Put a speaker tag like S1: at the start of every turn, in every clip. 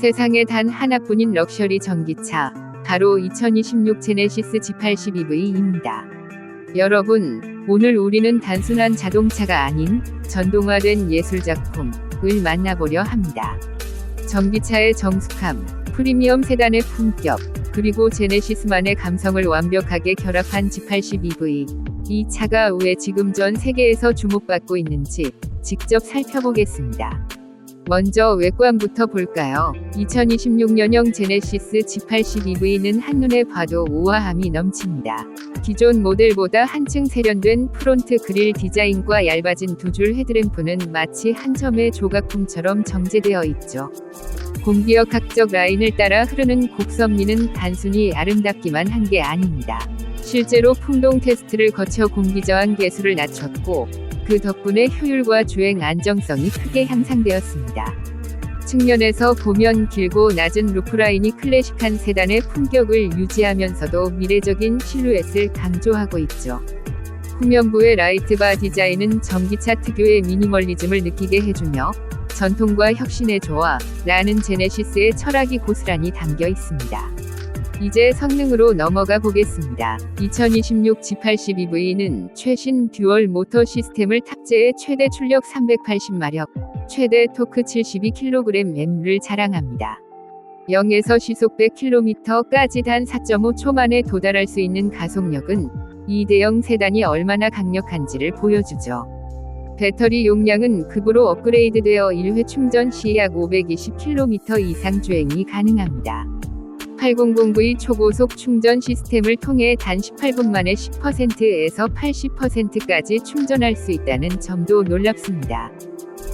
S1: 세상에 단 하나뿐인 럭셔리 전기차, 바로 2026 제네시스 G82V입니다. 여러분, 오늘 우리는 단순한 자동차가 아닌 전동화된 예술작품을 만나보려 합니다. 전기차의 정숙함, 프리미엄 세단의 품격, 그리고 제네시스만의 감성을 완벽하게 결합한 G82V. 이 차가 왜 지금 전 세계에서 주목받고 있는지 직접 살펴보겠습니다. 먼저 외관부터 볼까요? 2026년형 제네시스 G82V는 한눈에 봐도 우아함이 넘칩니다. 기존 모델보다 한층 세련된 프론트 그릴 디자인과 얇아진 두 줄 헤드램프는 마치 한 점의 조각품처럼 정제되어 있죠. 공기역학적 라인을 따라 흐르는 곡선미는 단순히 아름답기만 한 게 아닙니다. 실제로 풍동 테스트를 거쳐 공기저항 계수를 낮췄고 그 덕분에 효율과 주행 안정성이 크게 향상되었습니다. 측면에서 보면 길고 낮은 루프라인이 클래식한 세단의 품격을 유지하면서도 미래적인 실루엣을 강조하고 있죠. 후면부의 라이트바 디자인은 전기차 특유의 미니멀리즘을 느끼게 해주며 전통과 혁신의 조화, 라는 제네시스의 철학이 고스란히 담겨 있습니다. 이제 성능으로 넘어가 보겠습니다. 2026 G82V는 최신 듀얼 모터 시스템을 탑재해 최대 출력 380마력, 최대 토크 72kgm를 자랑합니다. 0에서 시속 100km까지 단 4.5초 만에 도달할 수 있는 가속력은 이 대형 세단이 얼마나 강력한지를 보여주죠. 배터리 용량은 급으로 업그레이드되어 1회 충전 시 약 520km 이상 주행이 가능합니다. 800V 초고속 충전 시스템을 통해 단 18분 만에 10%에서 80%까지 충전할 수 있다는 점도 놀랍습니다.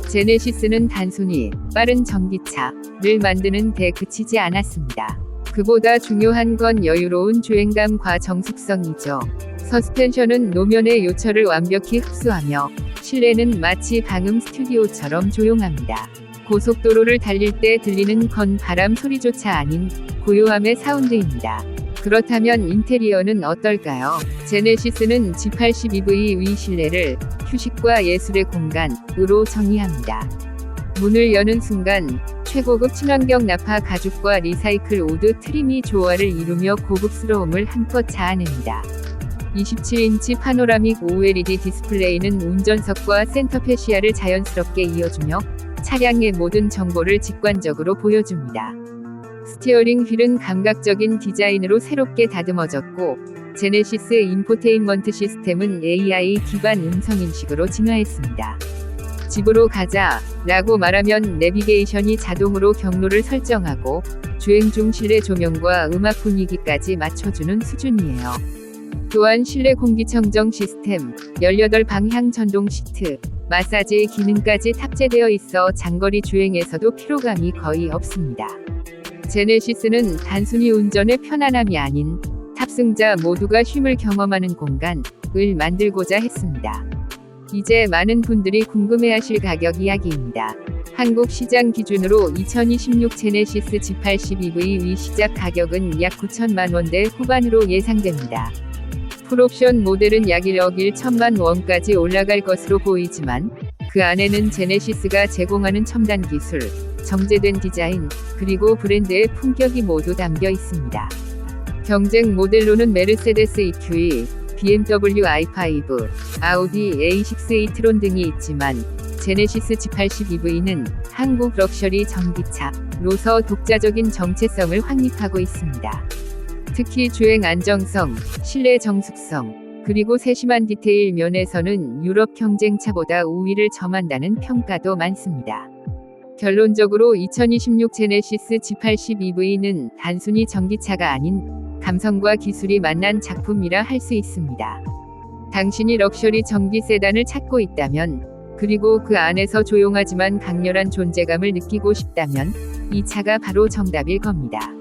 S1: 제네시스는 단순히 빠른 전기차를 만드는 데 그치지 않았습니다. 그보다 중요한 건 여유로운 주행감과 정숙성이죠. 서스펜션은 노면의 요철을 완벽히 흡수하며 실내는 마치 방음 스튜디오처럼 조용합니다. 고속도로를 달릴 때 들리는 건 바람 소리조차 아닌 고요함의 사운드입니다. 그렇다면 인테리어는 어떨까요? 제네시스는 G82V 위 실내를 휴식과 예술의 공간으로 정의합니다. 문을 여는 순간 최고급 친환경 나파 가죽과 리사이클 우드 트림이 조화를 이루며 고급스러움을 한껏 자아냅니다. 27인치 파노라믹 OLED 디스플레이는 운전석과 센터 페 시야를 자연스럽게 이어주며 차량의 모든 정보를 직관적으로 보여줍니다. 스티어링 휠은 감각적인 디자인으로 새롭게 다듬어졌고, 제네시스 인포테인먼트 시스템은 AI 기반 음성인식으로 진화했습니다. 집으로 가자 라고 말하면 내비게이션이 자동으로 경로를 설정하고 주행 중 실내 조명과 음악 분위기까지 맞춰주는 수준이에요. 또한 실내 공기청정 시스템, 18 방향 전동 시트, 마사지 기능까지 탑재되어 있어 장거리 주행에서도 피로감이 거의 없습니다. 제네시스는 단순히 운전의 편안함이 아닌 탑승자 모두가 쉼을 경험하는 공간을 만들고자 했습니다. 이제 많은 분들이 궁금해하실 가격 이야기입니다. 한국 시장 기준으로 2026 제네시스 G82V 위 시작 가격은 약 9천만 원대 후반으로 예상됩니다. 풀옵션 모델은 약 1억 1천만 원까지 올라갈 것으로 보이지만 그 안에는 제네시스가 제공하는 첨단 기술, 정제된 디자인, 그리고 브랜드의 품격이 모두 담겨 있습니다. 경쟁 모델로는 메르세데스 EQE, BMW i5, 아우디 A6 e-tron 등이 있지만 제네시스 G82V는 한국 럭셔리 전기차로서 독자적인 정체성을 확립하고 있습니다. 특히 주행 안정성, 실내 정숙성, 그리고 세심한 디테일 면에서는 유럽 경쟁차보다 우위를 점한다는 평가도 많습니다. 결론적으로 2026 제네시스 G82V는 단순히 전기차가 아닌 감성과 기술이 만난 작품이라 할 수 있습니다. 당신이 럭셔리 전기 세단을 찾고 있다면, 그리고 그 안에서 조용하지만 강렬한 존재감을 느끼고 싶다면, 이 차가 바로 정답일 겁니다.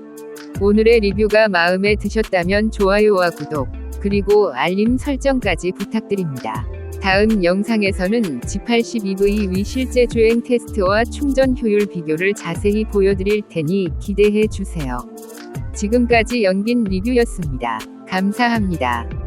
S1: 오늘의 리뷰가 마음에 드셨다면 좋아요와 구독, 그리고 알림 설정까지 부탁드립니다. 다음 영상에서는 G82V 위 실제 주행 테스트와 충전 효율 비교를 자세히 보여드릴 테니 기대해 주세요. 지금까지 연긴 리뷰였습니다. 감사합니다.